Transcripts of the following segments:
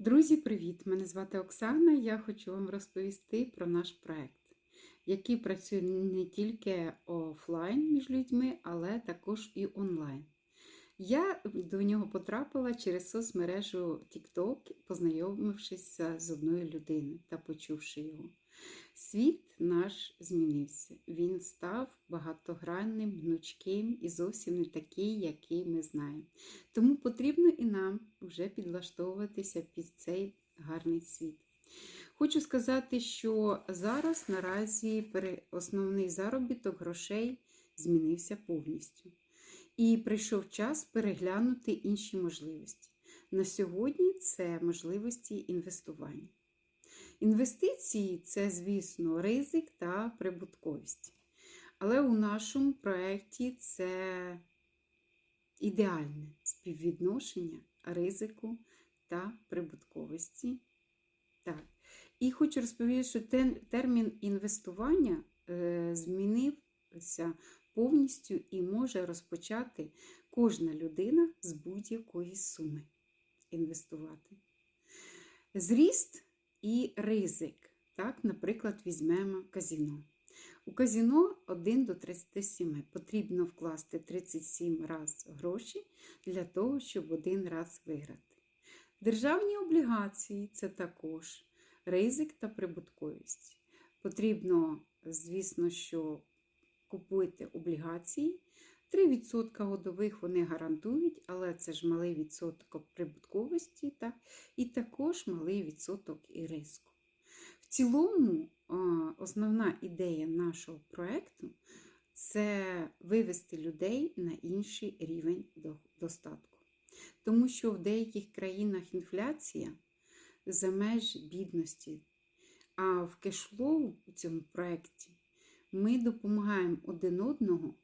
Друзі, привіт! Мене звати Оксана. Я хочу вам розповісти про наш проект, який працює не тільки офлайн між людьми, але також і онлайн. Я до нього потрапила через соцмережу TikTok, познайомившись з одною людиною та почувши його. Світ наш змінився. Він став багатогранним, гнучким і зовсім не такий, який ми знаємо. Тому потрібно і нам вже підлаштовуватися під цей гарний світ. Хочу сказати, що зараз наразі основний заробіток грошей змінився повністю. І прийшов час переглянути інші можливості. На сьогодні це можливості інвестування. Інвестиції це, звісно, ризик та прибутковість. Але у нашому проєкті це ідеальне співвідношення ризику та прибутковості. Так. І хочу розповісти, що термін інвестування е, змінився повністю і може розпочати кожна людина з будь-якої суми інвестувати. Зріст і ризик. Так, Наприклад, візьмемо казіно. У казіно 1 до 37 потрібно вкласти 37 разів гроші для того, щоб один раз виграти. Державні облігації це також ризик та прибутковість. Потрібно, звісно, що купуйте облігації. 3% годових вони гарантують, але це ж малий відсоток прибутковості, так? і також малий відсоток і риску. В цілому, основна ідея нашого проєкту це вивести людей на інший рівень достатку. Тому що в деяких країнах інфляція за меж бідності, а в кешлоу у цьому проєкті ми допомагаємо один одного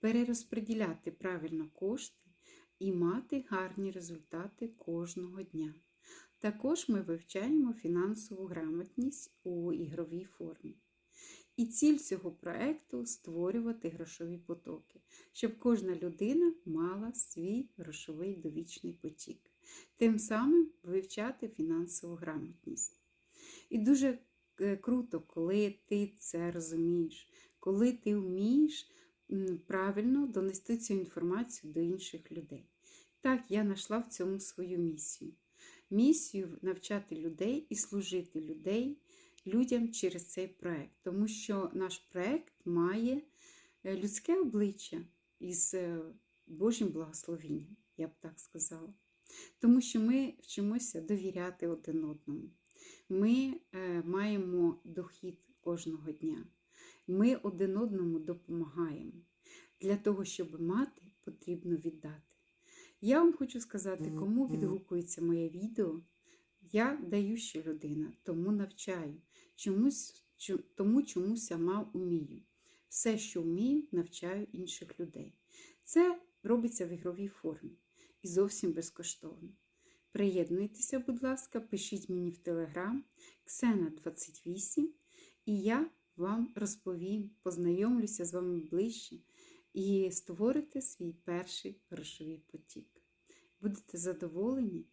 перерозподіляти правильно кошти і мати гарні результати кожного дня. Також ми вивчаємо фінансову грамотність у ігровій формі. І ціль цього проєкту створювати грошові потоки, щоб кожна людина мала свій грошовий довічний потік, тим самим вивчати фінансову грамотність. І дуже е, круто, коли ти це розумієш, коли ти вмієш правильно донести цю інформацію до інших людей. Так, я знайшла в цьому свою місію. Місію навчати людей і служити людей, людям через цей проект. Тому що наш проект має е, людське обличчя із е, Божим благословенням, я б так сказала. Тому що ми вчимося довіряти один одному. Ми е, маємо дохід кожного дня. Ми один одному допомагаємо. Для того, щоб мати, потрібно віддати. Я вам хочу сказати, кому відгукується моє відео. Я дающа людина, тому навчаю, чомусь, тому чому сама вмію. Все, що вмію, навчаю інших людей. Це робиться в ігровій формі і зовсім безкоштовно. Приєднуйтеся, будь ласка, пишіть мені в телеграм Ксена28, і я вам розповім, познайомлюся з вами ближче і створите свій перший грошовий потік. Будете задоволені,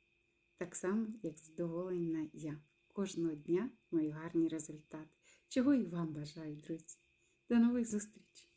так само, як задоволена я. Кожного дня мої гарні результати. Чого і вам бажаю, друзі. До нових зустрічей!